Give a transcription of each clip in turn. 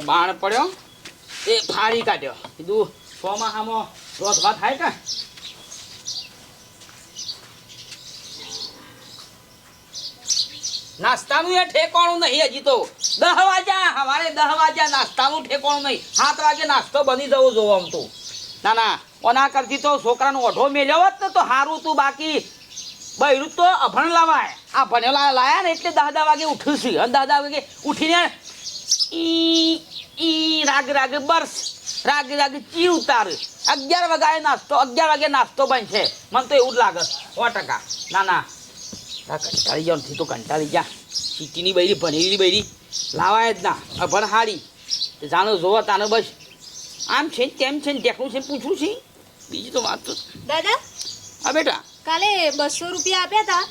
બાણ પડ્યો. એ ફાડી કાઢ્યો. કીધું ચોમાસામાં રોતવા થાય કે? નાસ્તાનું એ ઠેકાણું નહીં હજી તો. દહ વાગ્યા અમારે દહ વાગ્યા નાસ્તાનું ઠેકાણું નહીં. સાત વાગે નાસ્તો બની જવું જોવો આમ તો. ના ના, ઓના કરતી તો છોકરાનો ઓઢો મેળ્યો હોત ને તો સારું તું બાકી. બૈરું તો અભણ લાવાય. આ ભણેલા લાયા ને એટલે દહ દહ વાગે ઉઠ્યું છે. અને દહ દહ વાગે ઉઠીને ઈ રાગ રાગ બર્સ રાગ રાગ ચી ઉતાર. અગિયાર વાગે નાસ્તો અગિયાર વાગે નાસ્તો બનશે. મને તો એવું જ લાગે. સો ટકા. ના ના. કંટાળી જાવ નથી તો કંટાળી જા. ચીટીની બૈરી ભણેલી બૈરી. લાવાય જ ના. અભણ હારી. જાણો જોવો તાનો બસ. આમ છે ને તેમ છે ને ટેકનું છે પૂછું છે. બીજી તો વાત તો દાદા? હા બેટા. કાલે બસો રૂપિયા આપ્યા હતા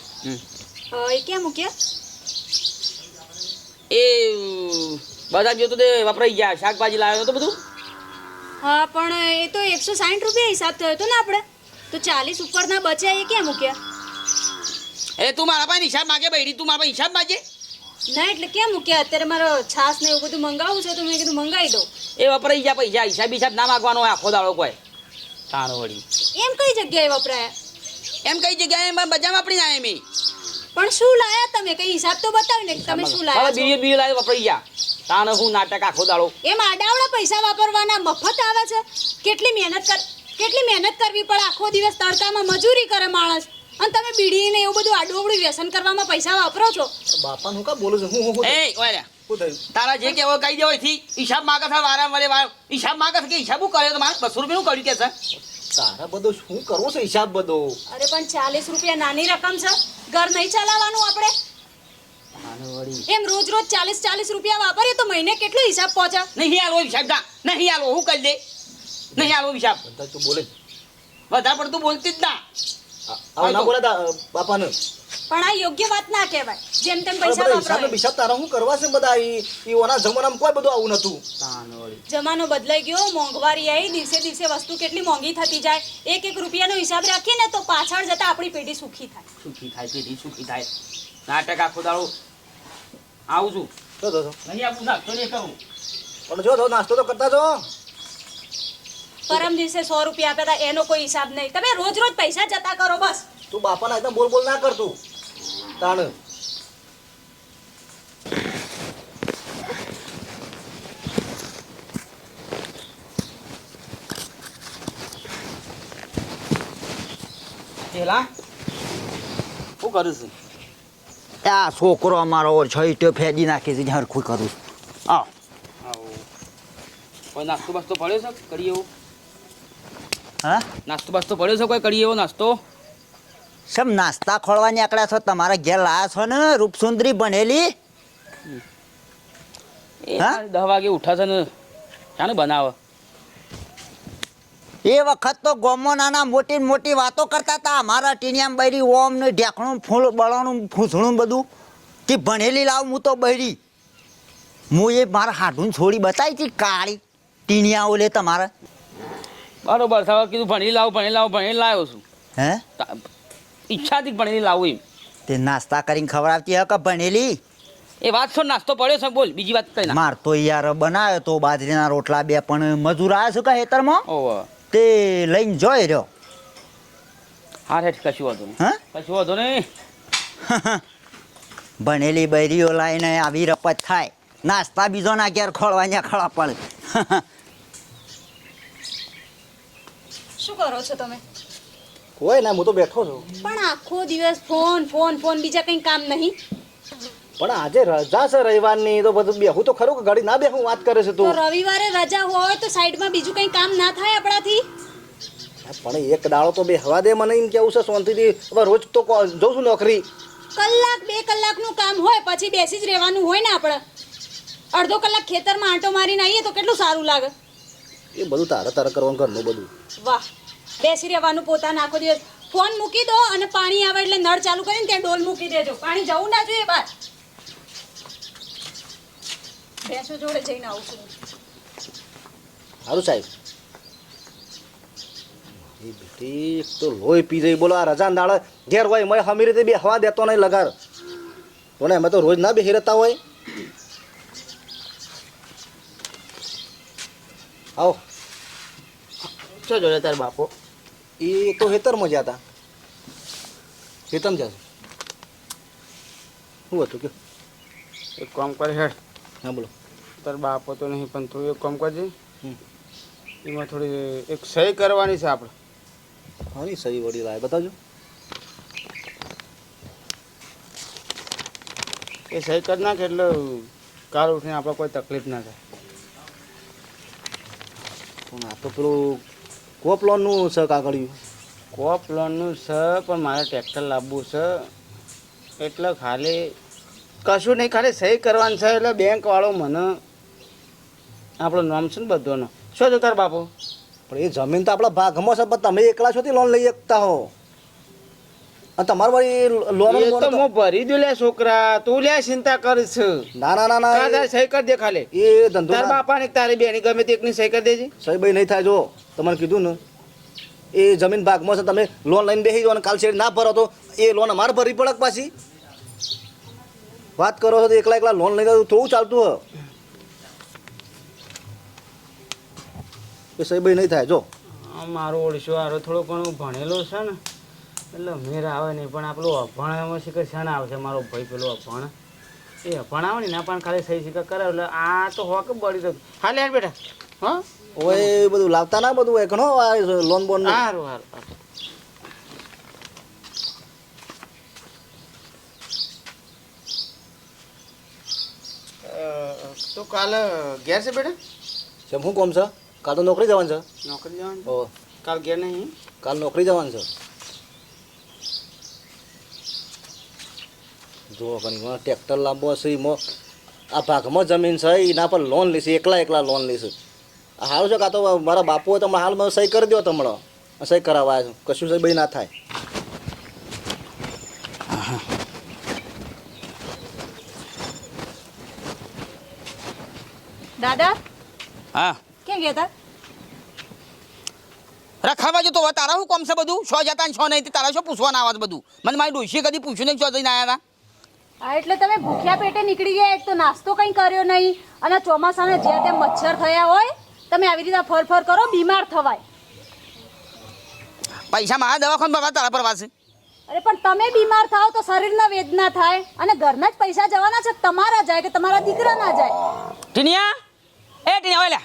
એ ક્યાં મૂક્યા? એ બધા જો તો તે વપરાઈ ગયા. શાકભાજી લાવ્યો તો બધું? હા પણ એ તો એકસો સાઠ રૂપિયા હિસાબ થયો હતો ને આપણે. તો ચાલીસ ઉપરના બચ્યા એ ક્યાં મૂક્યા? એ તું મારા પાસે હિસાબ માગે બૈરી તું મારા પાસે હિસાબ માગે? ના એટલે કેમ મૂક્યા? અત્યારે મારો છાસ ને એવું બધું મંગાવવું છે તો મેં કીધું મંગાવી દઉં. એ વપરાઈ ગયા પૈસા હિસાબ હિસાબ ના માગવાનો હોય આખો દાડો કોઈ. તાણો વળી. એમ કઈ જગ્યાએ વપરાયા? એમ કઈ જગ્યાએ? એમ બજારમાં વાપરી જાય એમ પણ શું લાયા તમે? કઈ હિસાબ તો બતાવી ને તમે શું લાયા બીજો બીજો લાવી વપરાઈ ગયા. તાણે હું નાટક આખો દાડો? એમ આડાવડા પૈસા વાપરવાના મફત આવે છે? કેટલી મહેનત કર કેટલી મહેનત કરવી પડે? આખો દિવસ તડકામાં મજૂરી કરે માણસ. અને તમે બીડીને એવું બધું આડું વ્યસન કરવામાં પૈસા વાપરો છો? બાપા હું કા બોલું છું? હું હું એ ઓય તારા જે કેવો કહી દેવો થી હિસાબ માગે છે વારંવાર વાર હિસાબ માગે છે કે હિસાબ હું કર્યો તો મારે બસો રૂપિયાનું કર્યું કે છે? તારા બધો શું કરવો છે હિસાબ બધો? અરે પણ ચાલીસ રૂપિયા નાની રકમ છે. ઘર નહીં ચલાવવાનું આપણે. વળી એમ રોજ રોજ ચાલીસ ચાલીસ રૂપિયા વાપરીએ તો મહિને કેટલો હિસાબ પહોંચે? નહીં આલો હિસાબ જા નહીં આલો હું કરી દે. નહીં આલો હિસાબ. બધા તું બોલે. વધારે પડતું બોલતી જ ના. આવું ના બોલે બાપાને. પણ આ યોગ્ય વાત ના કહેવાય. જેમ તેમ પૈસા વાપરાય. બિસાબ તારા હું કરવા છે બધા? ઈ ઈ ઓના જમાનામાં કોઈ બધું આવું નતું. જમાનો બદલાઈ ગયો મોંઘવારી આવી દિવસે દિવસે વસ્તુ કેટલી મોંઘી થતી જાય. એક એક રૂપિયાનો હિસાબ રાખીએ ને તો પાછળ જતા આપણી પેઢી સુખી થાય. સુખી થાય પેઢી સુખી થાય. નાટક આખો દાડો આવું છું. જો તો. નહીં આપું તો નહીં કરું. પણ જો તો નાસ્તો તો કરતા જો. પરમ દિવસે સો રૂપિયા આપ્યા હતા એનો કોઈ હિસાબ નહીં. તમે રોજ રોજ પૈસા જતા કરો બસ. તું બાપાના એકદમ બોલ બોલ ના કરતું તાણ. પેલા? શું કરું છું? આ છોકરો અમારો છઈટો ફેંકી નાખી છે હરખું કરું. આવ. કોઈ નાસ્તો બાસ્તો પડ્યો છે? કરી એવો? હા? નાસ્તો બાસ્તો પડ્યો છે કોઈ? કરી એવો નાસ્તો? સમ નાસ્તા ખોળવાની આકડા છો? તમારા ઘેર લાયા છો ને? રૂપસુંદરી બનેલી? દસ વાગે ઉઠાશે ને. શાને બનાવે. એ વખત તો ગોમો નાના મોટી મોટી વાતો કરતા હતા. મારા ટીનિયામ બૈરી ઓમ ને ઢેકણું ફૂલ બળવાનું ફૂસણું બધું. કે ભણેલી લાવ હું તો બૈરી. હું એ મારા હાડું છોડી બતાવી હતી કાળી ટીણિયા ઓલે તમારે. બરોબર સાહેબ કીધું ભણી લાવ ભણી લાવ ભણી લાવ્યો છું. હે? ઈચ્છાથી ભણેલી લાવું એમ. તે નાસ્તા કરીને ખવડાવતી હક કે ભણેલી? એ વાત છો નાસ્તો પડ્યો છે બોલ બીજી વાત કઈ માર તો યાર બનાવ્યો તો બાજરીના રોટલા બે પણ મજૂર આવ્યા છે કે હેતરમાં ઓહો તે લઈને જોઈ રહ્યો. હા હેઠ કશું વાંધો નહીં. હા? કશું વાંધો નહીં. ભણેલી બૈરીઓ લાઈને આવી રપત થાય. નાસ્તા બીજો ના ઘેર ખોળવા ખળા પડે. શું કરો છો તમે? કોઈ ના હું તો બેઠો છું. પણ આખો દિવસ ફોન ફોન ફોન બીજા કંઈ કામ નહીં? પણ આજે રજા છે રવિવારની તો બધું બેહું તો ખરું કે ઘડી ના બેહું વાત કરે છે તો રવિવારે રજા હોય તો સાઈડમાં બીજું કંઈ કામ ના થાય આપણાથી? પણ એક દાડો તો બે હવા દે મને એમ કેવું છે શાંતિથી. હવે રોજ તો જઉં છું નોકરી. કલાક બે કલાકનું કામ હોય પછી બેસી જ રહેવાનું હોય ને આપણે. અડધો કલાક ખેતરમાં આંટો મારીને આવીએ તો કેટલું સારું લાગે? એ બધું તારે તારે કરવાનું ઘરનું બધું. વાહ બેસી રહેવાનું પોતાના આખો દિવસ. ફોન મૂકી દો અને પાણી આવે એટલે નળ ચાલુ કરીને ત્યાં ડોલ મૂકી દેજો. પાણી જવું ના જોઈએ બહાર ભેંસો જોડે જઈને આવું છું. સારું સાહેબ. એ બેટી તો લોહી પી જઈ બોલો આ રજા દાળ ઘેર હોય મેં હમી રીતે બે હવા દેતો નહીં લગાર. પણ અમે તો રોજ ના બેસી રહેતા હોય. આવો. શું જોડે તાર બાપો? એ તો હેતરમાં મજા હતા. હેતમ જશે શું હતું કે એક કામ કરે હેડ. હા બોલો. તાર બાપો તો નહીં પણ તું એક કામ કરજે. હમ. એમાં થોડી એક સહી કરવાની છે આપણે હા સહી વડી લાય? બતાવજો. એ સહી કરી નાખે એટલે કાલ ઉઠીને આપણે કોઈ તકલીફ ના થાય. પણ આ તો પેલું કોપ લોનનું છે કાગળિયું? કોપ લોનનું છે પણ મારે ટ્રેક્ટર લાવવું છે. એટલે ખાલી કશું નહીં ખાલી સહી કરવાનું છે એટલે બેંકવાળો મને આપણો નામ છે ને બધોનો. શું છો તાર બાપુ? પણ એ જમીન તો આપણા ભાગમાં છે પણ તમે એકલા છો લોન લઈ શકતા હો. અને તમારે વળી લોન તો હું ભરી દઉં લે છોકરા. તું લે ચિંતા કરીશ. ના ના ના ના તાર સહી કરી દે ખાલી. એ ધંધો તાર બાપા ને તારી બેની ગમે તે એકની સહી કરી દેજે. સહી ભાઈ નહીં થાય જો. તમને કીધું ને એ જમીન ભાગમાં છે તમે લોન લઈને બેસી જાઓ અને કાલ શેર ના ભરો તો એ લોન અમારે ભરવી પડક પાછી? વાત કરો છો તો એકલા એકલા લોન લઈને તો થોડું ચાલતું હ એ સહી નહીં થાય જો. મારો ઓળશો આરો થોડો ઘણો ભણેલો છે ને એટલે મેર આવે નહીં પણ આપણું અભણ શીખર છે ને આવશે મારો ભાઈ પેલો અભણ. એ અભણ આવે ને પણ ખાલી સહી શીખર કરે એટલે આ તો હોક બળી તો હા લે બેટા. હા? ઓય બધું લાવતા ના બધું ઘણો લોન બોન સારું સારું હારું તો કાલે ઘેર છે બેટા? શું કોમ છે? કાલ તો નોકરી જવાનું છે? નોકરી જવાનું? ઓ. કાલ ઘેર નહીં? કાલ નોકરી જવાનું છે. જો ઘણી ટ્રેક્ટર લાંબો હશે એમાં આ ભાગમાં જમીન છે એના પર લોન લઈશું એકલા એકલા લોન લઈશું આ સારું છે કાં તો મારા બાપુએ તમે હાલમાં સહી કરી દો તમને. સહી કરાવવા કશું સહી ભાઈ ના થાય. દાદા? હા. ક્યાં ગયા હતા રખાવા જતો તો હવે તારા શું કોમ છે બધું? છ જતા ને છો નહીં તે તારા શું પૂછવાના આવા છે બધું? મને મારી ડોશીએ કદી પૂછ્યું નહીં છો જઈને આવ્યા હતા હા એટલે તમે ભૂખ્યા પેટે નીકળી ગયા એક તો નાસ્તો કંઈ કર્યો નહીં અને ચોમાસાને જ્યાં તે મચ્છર થયા હોય તમે આવી રીતે ફર ફર કરો બીમાર થવાય. પૈસા મારા દવાખાન બાબા તારા પર પાસે અરે પણ તમે બીમાર થાવ તો શરીરના વેદના થાય અને ઘરના જ પૈસા જવાના છે તમારા જાય કે તમારા દીકરા ના જાય. ટીનિયા એ ટીનિયા ઓય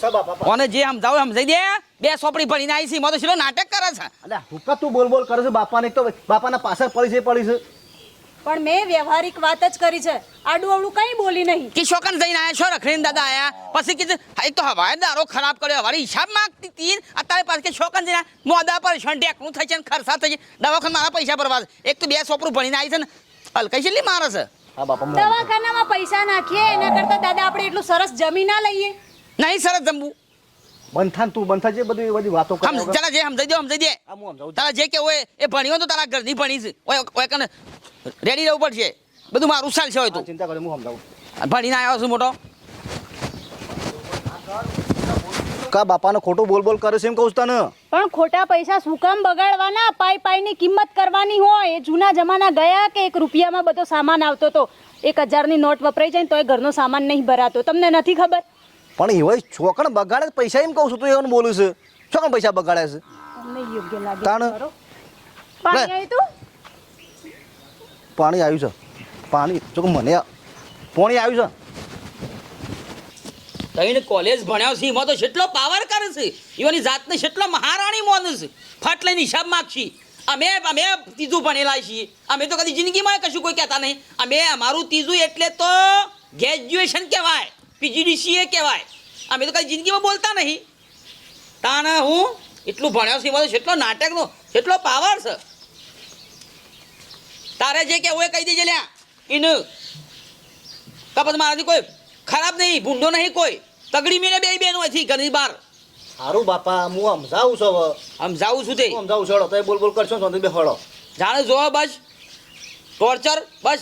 છે કોને જે સમજાવું સમજાઈ દે. બે સોપડી ભણીને આવી છે. એમાં તો નાટક કરે છે. અલ્યા હુકા તું બોલ બોલ કરે છે? બાપાને તો બાપાના પાછળ પડી છે પડી છે. પણ મેં વ્યવહારિક વાત જ કરી છે. આડું અવડું કંઈ બોલી નહીં. કે શોકન જઈને આયા છો? રખડીને દાદા આયા. પછી કીધું એક તો હવાએ દારો ખરાબ કર્યો. હવારી હિસાબ માંગતી હતી અત્યારે પાસે કે શોકન જઈને મોદા પર છે ટેકનું થઈ છે ને ખર્ચા થાય છે. દવાખાને મારા પૈસા ભરવા એક તો બે સોપરું ભણીને આવી છે ને. હલકાઈ છેલ્લી મારે છે હા બાપા મોં. દવાખાનામાં પૈસા નાખીએ. એના કરતા દાદા આપણે એટલું સરસ જમીન ના લઈએ. નહીં સરસ જમવું. બંથાન તું બંથા જે બધું એ બધી વાતો કરે. જરા જે સમજાઈ દે સમજાઈ દે. આ હું સમજાવું. તારા જે કે હોય એ ભણ્યો તો તારા ઘરની ભણી છે. ઓય ઓય કને રેડી રહેવું પડશે. બધું મારું સાલ છે હોય તું. ચિંતા કરે હું સમજાવું. ભણીને આવ્યો છું મોટો. કા બાપાનો ખોટું બોલ બોલ કરે છે એમ કહું છું તને? પણ ખોટા પૈસા શું કામ બગાડવાના? પાઈ પાઈની કિંમત કરવાની હોય. એ જૂના જમાના ગયા કે એક રૂપિયામાં બધો સામાન આવતો હતો. એક હજારની નોટ વપરાઈ જાય ને એ ઘરનો સામાન નહીં ભરાતો. તમને નથી ખબર? પણ એવા છોકણ બગાડે પૈસા એમ કહું છું તું એવું બોલું છે. છોકણ પૈસા બગાડે છે? તમને યોગ્ય લાગે તાણ. પાણી આવ્યું તું? પાણી આવ્યું છે. પાણી ચોક મને પાણી આવ્યું છે. તઈને કોલેજ ભણ્યો છે એમાં તો કેટલો પાવર કરે છે એવાની જાતને કેટલો મહારાણી મોન છે. ફટ લઈને હિસાબ માગશી. અમે અમે ત્રીજું ભણેલા છીએ. અમે તો કદી જિંદગીમાં કશું કોઈ કહેતા નહીં. અમે અમારું ત્રીજું એટલે તો ગ્રેજ્યુએશન કહેવાય. પીજીડીસીએ કહેવાય. અમે તો કઈ જિંદગીમાં બોલતા નહીં. તાને હું એટલું ભણ્યો તો કેટલો નાટકનો કેટલો પાવર છે. તારે જે કહેવું એ કહી દેજે લ્યા. એનું કપત મારાથી કોઈ ખરાબ નહીં ભૂંડો નહીં કોઈ. તગડી મેળે બે બેનો હતી ઘરની બહાર. સારું બાપા હું સમજાવું છું હવે. આમ જાઉં છું તે. સમજાવું છું તો બોલ બોલ કરશો તો બે હળો જાણે જો બસ. ટોર્ચર બસ.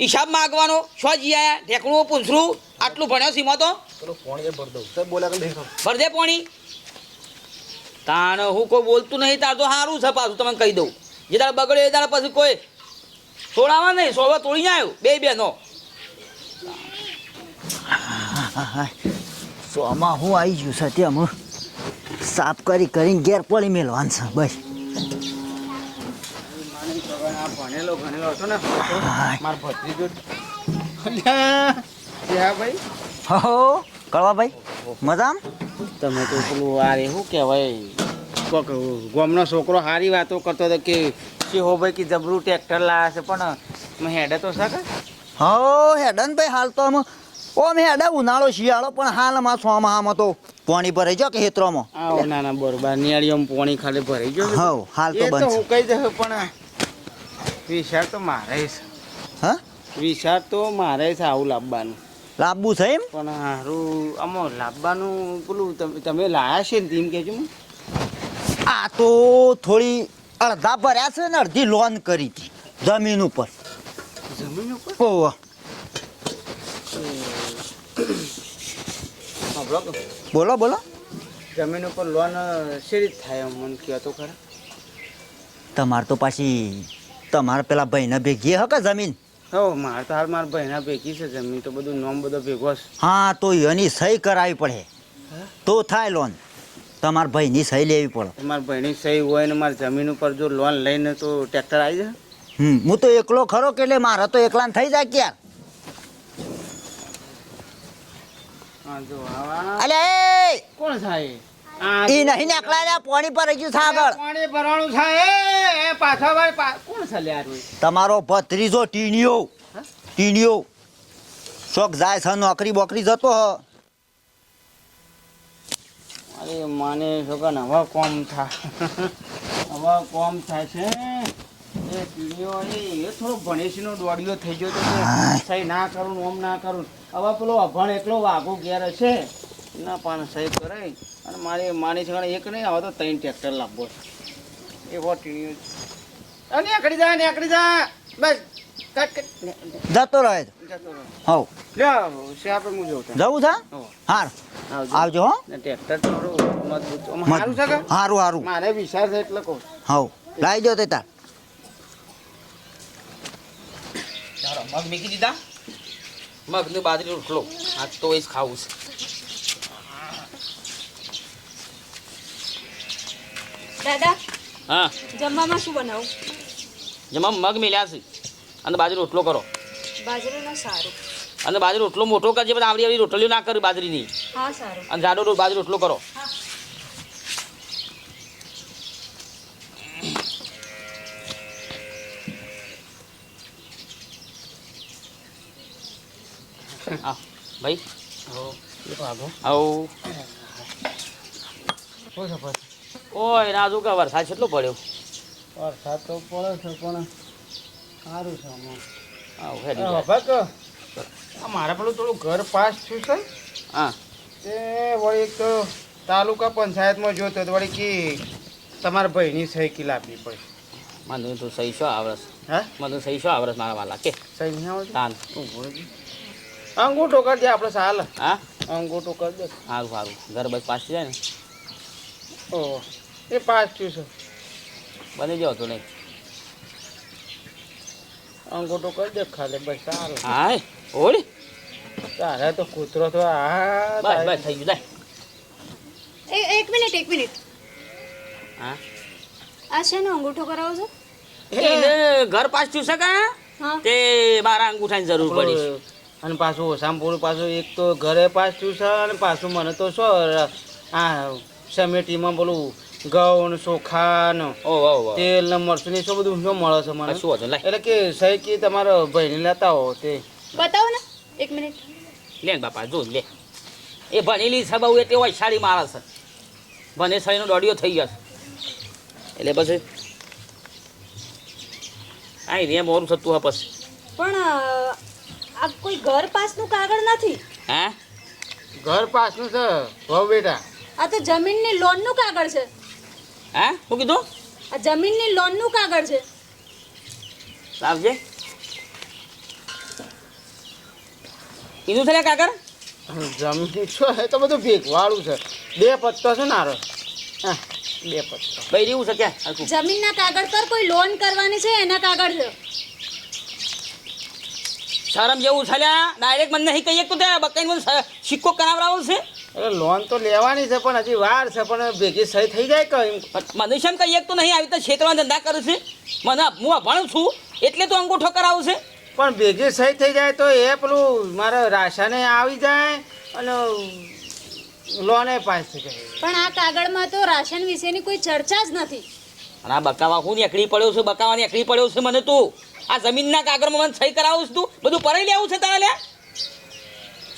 હિસાબ માગવાનો છો જી આયા? ઢેકણું પૂંછરું આટલું ભણ્યો સીમા તો? ભરદે પોણી તાણ હું કોઈ બોલતું નહીં તાર તો સારું છે પાછું તમને કહી દઉં. જે તારે બગડે એ તારે પછી કોઈ તોડાવા નહીં સોવા તોડી ના આવ્યું બે બેનો. સોમાં હા આવી ગયું છે તે હું સાફ કરી કરીને ઘેર પડી મેળવાનું છે બસ માની ભણેલો ભણેલો હતો ને. મારો ભત્રીજો ભાઈ. હો કળવાભાઈ મજામ? તમે તો પેલું આ રે શું કહેવાય? કોક ગામનો છોકરો સારી વાતો કરતો હતો કે શી હો ભાઈ કે જબરું ટ્રેક્ટર લાવે છે પણ હેડે તો શકે હો હેડન ભાઈ હાલ તો આમ ઓમ હેડે ઉનાળો શિયાળો પણ હાલમાં સોમાં આમાં તો પાણી ભરાઈ જાવ કે હેતરોમાં આવો ના ના બરોબર. નિયાળીઓમાં પાણી ખાલી ભરાઈ ગયો હા હાલ તો બંધ હું કહી દઉં પણ વિચાર તો મારે છે. હા? વિચાર તો મારે છે આવું લાવવાનું લાંબુ છે એમ? પણ સારું આમાં લાવવાનું પેલું તમે તમે લાયા છે ને તેમ કહેજો આ તો થોડી અડધા ભર્યા છે ને અડધી લોન કરી હતી જમીન ઉપર. જમીન ઉપર? ઓહ. બોલો બોલો જમીન ઉપર લોન શેરી રીત થાય મને કહો તો ખરા? તમારે તો પાછી તમારે પેલા ભાઈના ભેગી હકે જમીન? હો મારે તો હાલ મારા ભાઈના ભેગી છે જમીન તો બધું નોમ બધો ભેગો છે. હા તો એની સહી કરાવી પડે. તો થાય લોન તમારા ભાઈની સહી લેવી પડે. મારા ભાઈની સહી હોય ને મારી જમીન ઉપર જો લોન લઈને તો ટ્રેક્ટર આવી જાય. હમ હું તો એકલો ખરો કે એટલે મારા તો એકલાને થઈ જાય ક્યાં હા જો અલે કોણ થાય? ઈ નહીં નીકળ્યા પાણી પર ગયું આગળ. પાણી ભરવાનું થાય. એ, એ પાછા ભાઈ કોણ છે લે તમારો ભત્રીજો ટીણીયો હા? શોખ જાય છે નોકરી બોકરી જતો હ. અરે માને છોકરા હવે કોમ થાય હવા કોમ થાય છે. એ પીડીઓ એ થોડો ભણેશીનો દોડિયો થઈ ગયો તો સહી ના કરું ને ઓમ ના કરું. હવે પેલો અભણ એકલો વાઘો ઘેર છે ના પણ સહી કરાય. અને મારી માની છોકરા એક નહીં આવે તો ત્રણ ટ્રેક્ટર લાવવો એ વોટ ટીણીઓ અરે નીકળી જા નીકળી જા. બસ. Cut cut. ને- ને- જતો રહે છે. જતો રહો. હવ. લ્યો હું જોઉં છું જવું છે? હો, હાર. આવજો. આવજો હો. ને ટ્રેક્ટર સારું છે કે? હારું હારું. મારે વિચાર છે એટલે કહું હવ. લાવી જો તે તાર. ચાલો મગ મૂકી દીધા? મગ ને બાજરી રોટલો. આજ તો એ જ ખાવું છે. દાદા હા. જમવામાં શું બનાવું? જેમાં મગ મેલ્યા છે. અને બાજરી રોટલો કરો. બાજરાનો સારું. અને બાજરી રોટલો મોટો કરજે પણ આવડી આવડી રોટલીઓ ના કરી બાજરીની. હા સારું. અને જાડો બાજરી રોટલો કરો. હા. ભાઈ. આવું શું છે પછી ઓય રાજુ કે વરસાદ કેટલો પડ્યો? વરસાદ તો પડે છે પણ સારું છે આમાં. મારે પેલું થોડું ઘર પાસ થયું છે. હા. તે વળી એક તાલુકા પંચાયતમાં જોતો તો વળી કે તમારા ભાઈની સાયકલ આપવી પડે. મને તો સહી છો આવરસ? હે? મને સહી છો આવરસ મારા વાલા કે? સહી નહીં આવડે તાન. અંગૂઠો કરી દે આપણે ચાલે હા? અંગૂઠો કરી દે. સારું સારું. ઘર બસ પાસ જાય ને? ઓહ. એ પાસ થયું છે. બની જાવ તું નહીં. અંગૂઠો કરી દે ખાલી બસ સારું. હા ઓળી. તારે તો કૂતરો તો આ બસ બસ થઈ ગયું એ એક મિનિટ એક મિનિટ. હા. આ છે ને અંગૂઠો કરાવો છો? એને ઘર પાસ થયું છે કા? હા. તે મારા અંગૂઠાની જરૂર પડી. અને પાછું ઓછામ પૂરું પાછું એક તો ઘરે પાસ થયું છે અને પાછું મને તો શું આ સમેટીમાં પેલું ઘઉં ને ચોખા ને ઓ ઓ ઓ તેલ ને મરચું ને એ શું બધું શું મળે છે મને? શું હતું? એટલે કે સહી કે તમારા ભાઈને લેતા હો તે. બતાવો ને એક મિનિટ. લે બાપા જો લે. એ ભણેલી છે બહુ એટલે વૈશાળી માણસ છે. ભણે સહીનો દોડિયો થઈ ગયો એટલે પછી? આઈ રે મોરું થતું હા પછી. પણ આ કોઈ ઘર પાસનું કાગળ નથી? હા? ઘર પાસનું છે હો બેટા. આ તો જમીનની લોનનું કાગળ છે. હા? શું કીધું? આ જમીનની લોનનું કાગળ છે. આવજે કીધું થયા કાગળ? જમીન છો એ તો બધું ભેગવાળું છે. બે પત્તો છે ને આરો હા બે પત્તો. ભાઈ રહ્યું છે ક્યાં? જમીનના કાગળ પર કોઈ લોન કરવાની છે એના કાગળ છે. શરમ જેવું છે ડાયરેક્ટ મને નહીં કહીએ તો. ત્યાં બકાઈને મને સિક્કો કરાવડાવો છે. એટલે લોન તો લેવાની છે પણ હજી વાર છે પણ ભેગી સહી થઈ જાય કે એમ? મને શેમ કહીએ તો નહીં આવી તો ક્ષેત્રમાં ધંધા કરું છે. મને હું અભણ છું એટલે તો અંગૂઠો કરાવું છે. પણ ભેગી સહી થઈ જાય તો એ પેલું મારે રાશને આવી જાય અને લોને પાસ થઈ જાય પણ આ કાગળમાં તો રાશન વિશેની કોઈ ચર્ચા જ નથી. અને આ બકાવા હું નીકળી પડ્યો છું બકાવાની એકડી પડ્યો છે મને તું. આ જમીનના કાગળમાં મને સહી કરાવું છું તું. બધું પરાઈ લેવું છે તારે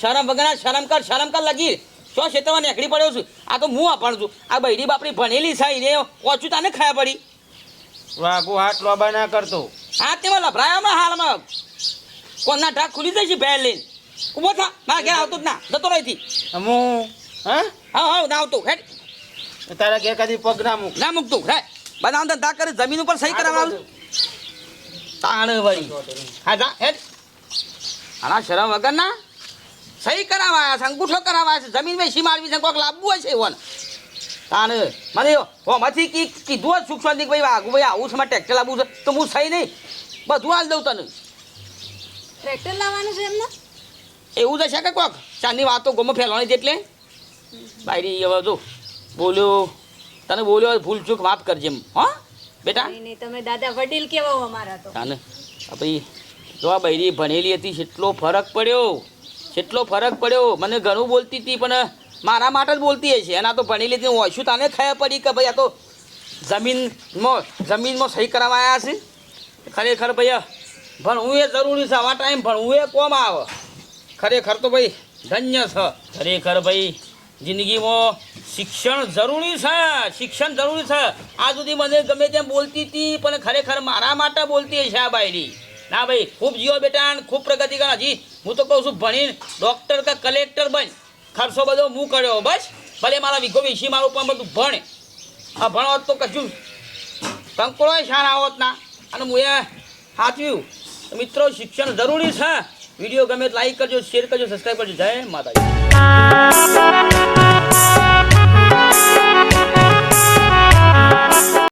શરમ વગરના શરમ કર શરમ કર લગી શું ક્ષેત્રમાં નીકળી પડ્યો છું? આ તો હું આપણ છું. આ બૈરી બાપડી ભણેલી છે રે ઓછું તાને ખાયા પડી. વાગુ હાથ લોબા ના કરતો. હા તેમાં લભરાય હમણાં હાલમાં. કોના ઢાક ખુલી જાય છે ભેર લઈને. ઊભો થા મારા ઘેર આવતો જ ના. જતો રહીથી હું? હા? હા હા ના આવતો. હેડ. તારા ઘેર કદી પગ ના મૂક. ના મૂકતું. હે બધા ધંધા કરે જમીન ઉપર સહી કરાવડાવું તાણ વળી. હા જા હેડ. આના શરમ વગર ના સહી કરાવવા છે અંગૂઠો કરાવવા છે. જમીન વેચી મારવી છે કોઈક લાવવું હશે એવોને તાને મને હોમાંથી કી કીધું જ સુખ શાંતિ ભાઈ આગુ ભાઈ આવું છે મારે ટ્રેક્ટર લાવવું છે. તો હું સહી નહીં. બધું હાલ દઉં તને. ટ્રેક્ટર લાવવાનું છે એમને? એવું જ છે કે કોક? ચાંદની વાતો ગમો ફેલવાની એટલે. બાયરી હવે જો બોલ્યો તને બોલ્યો ભૂલ ચૂક માફ કરજે એમ. હા બેટા? તમે દાદા વડીલ કેવા હો અમારા તો. તાને ભાઈ જો આ બૈરી ભણેલી હતી એટલો ફરક પડ્યો. કેટલો ફરક પડ્યો, મને ઘણું બોલતી હતી પણ મારા માટે જ બોલતી હશે. એના તો ભણેલી લીધી. શું તાને ખબર પડી કે ભાઈ આ તો જમીનમાં જમીનમાં સહી કરાવવા આવ્યા છે? ખરેખર ભાઈ, ભણવું એ જરૂરી છે. આવા ટાઈમ ભણવું એ કોમ આવે. ખરેખર તો ભાઈ ધન્ય છે. ખરેખર ભાઈ જિંદગીમાં શિક્ષણ જરૂરી છે. શિક્ષણ જરૂરી છે. આ સુધી મને ગમે તેમ બોલતી હતી પણ ખરેખર મારા માટે બોલતી હશે આ બાયડી. ના ભાઈ, ખૂબ જીઓ બેટા ખૂબ પ્રગતિ કર. હજી હું તો કહું છું, ભણીને ડૉક્ટર કે કલેક્ટર બન. ખર્ચો બધો હું કર્યો બસ. ભલે મારા વિઘો વિશી મારું પણ બધું ભણે. આ ભણો તો કશું કંકોળો શાળા આવત ના. અને હું એ સાચવ્યું. મિત્રો, શિક્ષણ જરૂરી છે. વીડિયો ગમે લાઈક કરજો શેર કરજો સબસ્ક્રાઈબ કરજો. જય માતાજી.